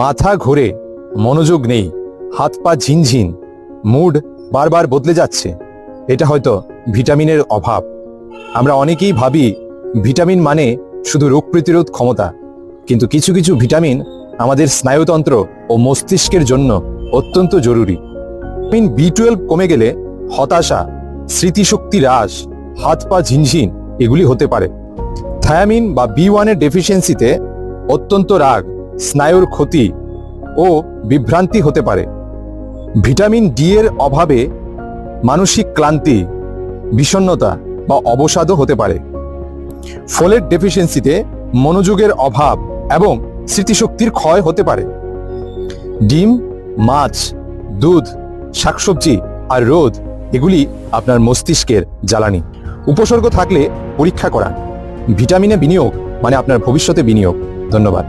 মাথা ঘোরে, মনোযোগ নেই, হাত পা ঝিনঝিন, মুড বারবার বদলে যাচ্ছে। এটা হয়তো ভিটামিনের অভাব। আমরা অনেকেই ভাবি ভিটামিন মানে শুধু রোগ প্রতিরোধ ক্ষমতা, কিন্তু কিছু কিছু ভিটামিন আমাদের স্নায়ুতন্ত্র ও মস্তিষ্কের জন্য অত্যন্ত জরুরি। ভিটামিন বি টুয়েলভ কমে গেলে হতাশা, স্মৃতিশক্তি হ্রাস, হাত পা ঝিনঝিন, এগুলি হতে পারে। থায়ামিন বা বি ওয়ানের ডেফিসিয়েন্সিতে অত্যন্ত রাগ, স্নায়ুর ক্ষতি ও বিভ্রান্তি হতে পারে। ভিটামিন ডি এর অভাবে মানসিক ক্লান্তি, বিষণ্ণতা বা অবসাদও হতে পারে। ফোলেট ডেফিসিয়েন্সিতে মনোযোগের অভাব এবং স্মৃতিশক্তির ক্ষয় হতে পারে। ডিম, মাছ, দুধ, শাকসবজি আর রোদ, এগুলি আপনার মস্তিষ্কের জ্বালানি। উপসর্গ থাকলে পরীক্ষা করান ভিটামিনে বিনিয়োগ মানে আপনার ভবিষ্যতে বিনিয়োগ। ধন্যবাদ।